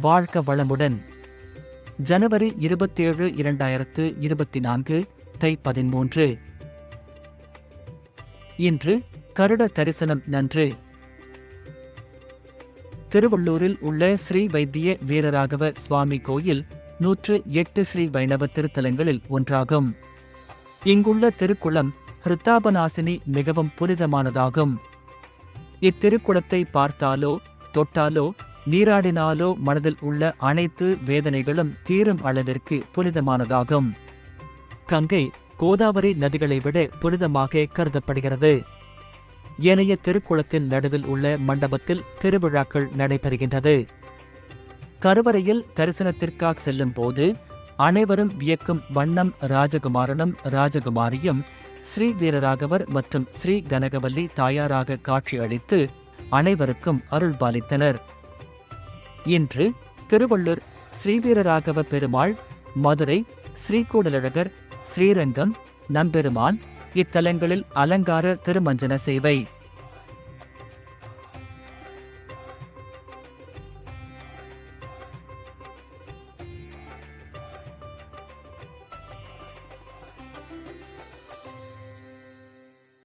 வாழ்க வளமுடன். ஜனவரி இருபத்தேழு இரண்டாயிரத்து இருபத்தி நான்கு தை பதிமூன்று இன்று கருட தரிசனம் நன்று. திருவள்ளூரில் உள்ள ஸ்ரீ வைத்திய வீரராகவ சுவாமி கோயில் நூற்று எட்டு ஸ்ரீ வைணவ திருத்தலங்களில் ஒன்றாகும். இங்குள்ள திருக்குளம் ஹிருத்தாபநாசினி மிகவும் புனிதமானதாகும். இத்திருக்குளத்தை பார்த்தாலோ தொட்டாலோ நீராடினாலோ மனதில் உள்ள அனைத்து வேதனைகளும் தீரும் அளவிற்கு புனிதமானதாகும். கங்கை கோதாவரி நதிகளை விட புனிதமாக கருதப்படுகிறது. ஏனைய திருக்குளத்தின் நடுவில் உள்ள மண்டபத்தில் திருவிழாக்கள் நடைபெறுகின்றது. கருவறையில் தரிசனத்திற்காக செல்லும் போது அனைவரும் வியக்கும் வண்ணம் ராஜகுமாரனும் ராஜகுமாரியும் ஸ்ரீ வீரராகவர் மற்றும் ஸ்ரீ கனகவல்லி தாயாராக காட்சியளித்து அனைவருக்கும் அருள்பாலித்தனர். இன்று திருவள்ளூர் ஸ்ரீவீரராகவ பெருமாள் மதுரை ஸ்ரீகூடலழகர் ஸ்ரீரங்கம் நம்பெருமான் இத்தலங்களில் அலங்கார திருமஞ்சன சேவை.